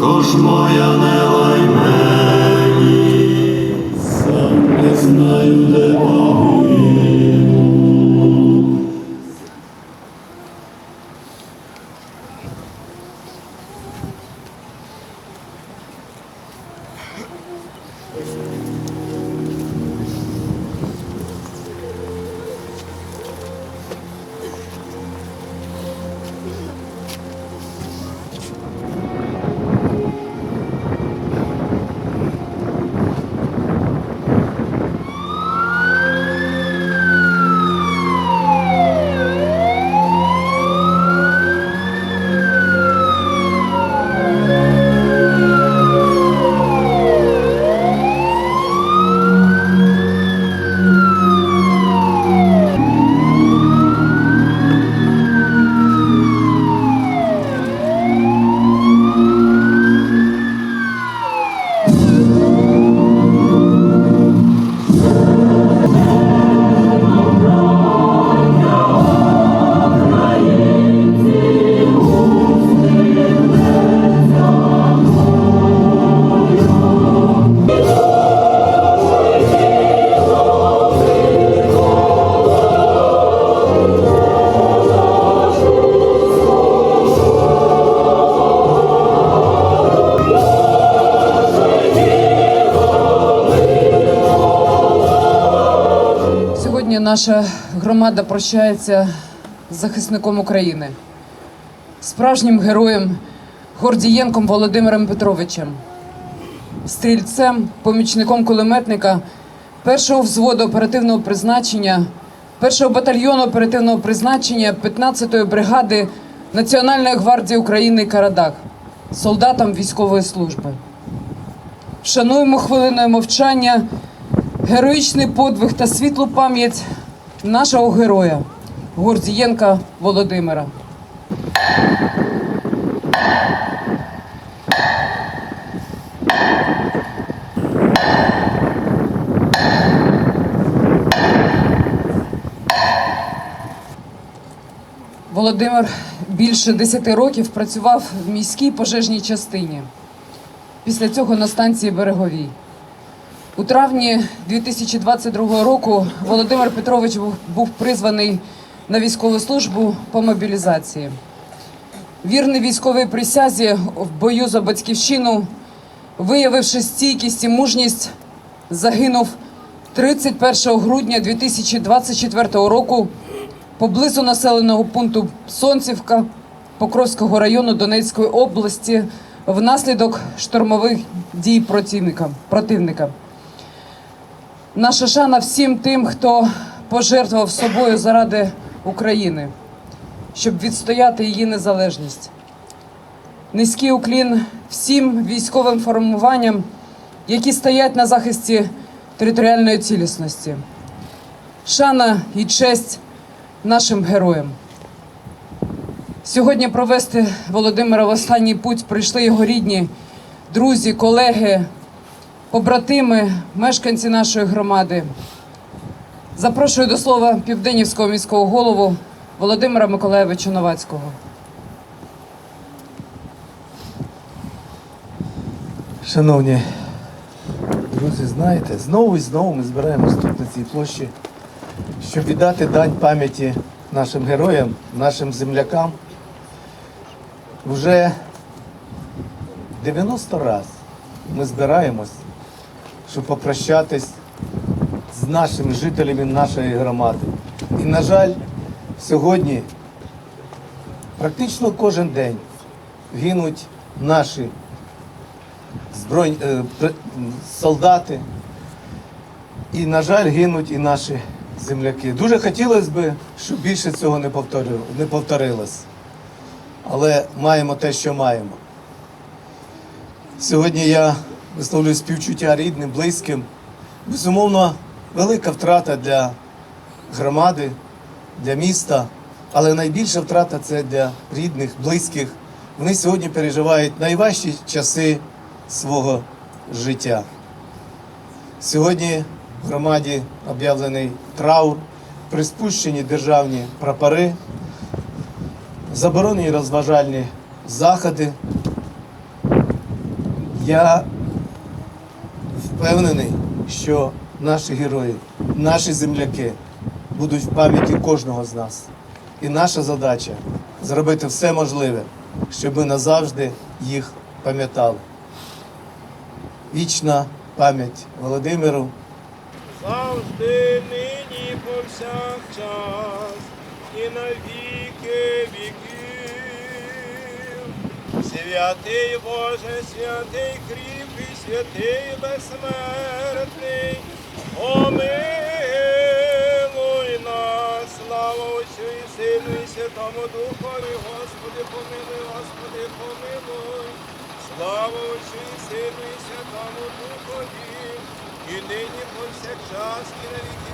Тож моя не лай мені, сам не знаю, де Богу. Наша громада прощається з захисником України, справжнім героєм Гордієнком Володимиром Петровичем, стрільцем, помічником кулеметника першого взводу оперативного призначення, першого батальйону оперативного призначення 15-ї бригади Національної гвардії України Карадах, солдатом військової служби. Вшануємо хвилиною мовчання героїчний подвиг та світлу пам'ять нашого героя Гордієнка Володимира. Володимир більше 10 років працював в міській пожежній частині. Після цього на станції Береговій. У травні 2022 року Володимир Петрович був- призваний на військову службу по мобілізації. Вірний військовій присязі в бою за батьківщину, виявивши стійкість і мужність, загинув 31 грудня 2024 року поблизу населеного пункту Сонцівка Покровського району Донецької області внаслідок штурмових дій противника. Наша шана всім тим, хто пожертвував собою заради України, щоб відстояти її незалежність. Низький уклін всім військовим формуванням, які стоять на захисті територіальної цілісності. Шана і честь нашим героям. Сьогодні провести Володимира в останній путь прийшли його рідні, друзі, колеги, побратими, мешканці нашої громади. Запрошую до слова південнівського міського голову Володимира Миколаєвича Новацького. Шановні друзі, знаєте, знову і знову ми збираємось тут на цій площі, щоб віддати дань пам'яті нашим героям, нашим землякам. Вже 90 раз ми збираємось, щоб попрощатись з нашими жителями нашої громади. І, на жаль, сьогодні практично кожен день гинуть наші збройні е, солдати. І, на жаль, гинуть і наші земляки. Дуже хотілося б, щоб більше цього не не повторилось. Але маємо те, що маємо. Сьогодні я висловлюю співчуття рідним, близьким. Безумовно, велика втрата для громади, для міста, але найбільша втрата це для рідних, близьких. Вони сьогодні переживають найважчі часи свого життя. Сьогодні в громаді об'явлений траур, приспущені державні прапори, заборонені розважальні заходи. Я впевнений, що наші герої, наші земляки будуть в пам'яті кожного з нас. І наша задача зробити все можливе, щоб ми назавжди їх пам'ятали. Вічна пам'ять Володимиру. завжди, нині, повсякчас, і на віки. Святий Боже, святий кріпкий, святий безсмертний, омилуй нас, слава Отцю і Сину, і Святому Духові, Господи, помилуй, Господи, помилуй. Слава Отцю і Сину, і Святому Духові, і нині повсякчас, і на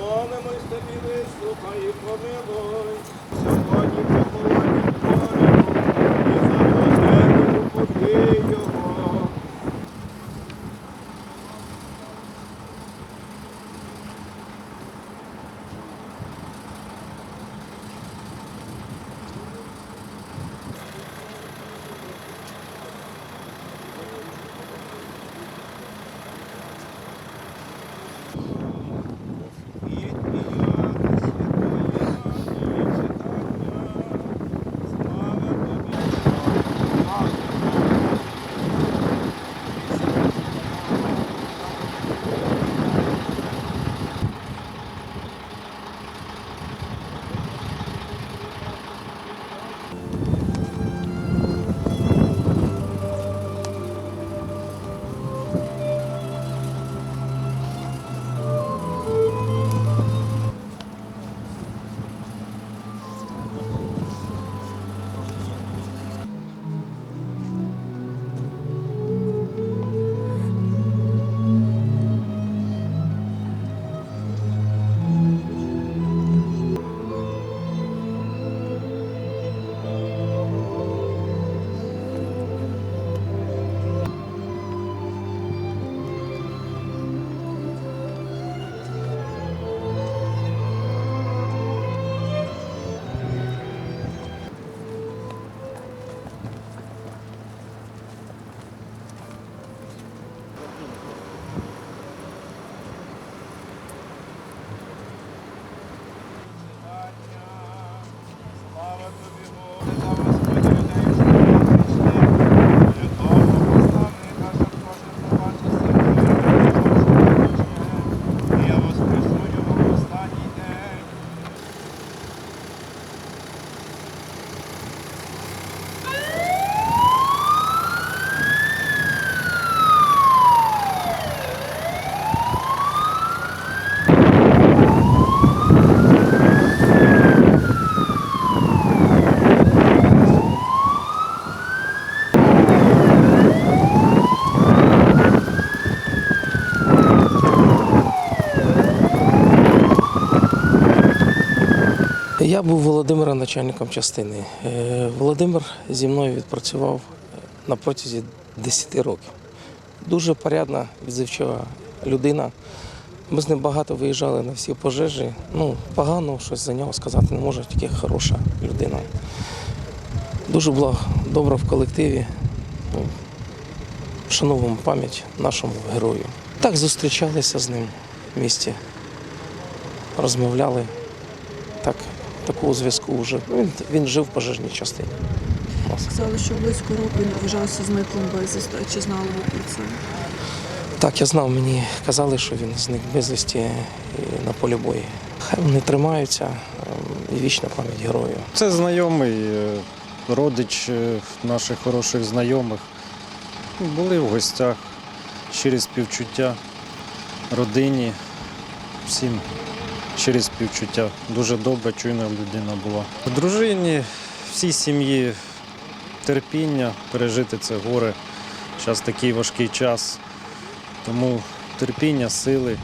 молимось тобі, вислухай і помилуй, сьогодні помилуй. Я був Володимира начальником частини. Е, Володимир зі мною відпрацював на протязі 10 років. Дуже порядна, відзивчива людина. Ми з ним багато виїжджали на всі пожежі. Ну, погано щось за нього сказати не можу, тільки хороша людина. Дуже була добра в колективі. Ну, Шановуємо пам'ять нашому герою. Так зустрічалися з ним в місті, розмовляли так, такого зв'язку вже. Ну, Він, він жив в пожежній частині. Сказали, що близько року він вважався зниклим безвісти. Чи знали ви про це? Так, я знав, мені казали, що він зник безвісті е, на полі бою. Хай вони тримаються ем, і вічна пам'ять герою. Це знайомий, е, родич е, наших хороших знайомих. Були в гостях, щирі співчуття родині, всім щирі співчуття. Дуже добра, чуйна людина була. Дружині, всій сім'ї терпіння, пережити це горе. Зараз такий важкий час. Тому терпіння, сили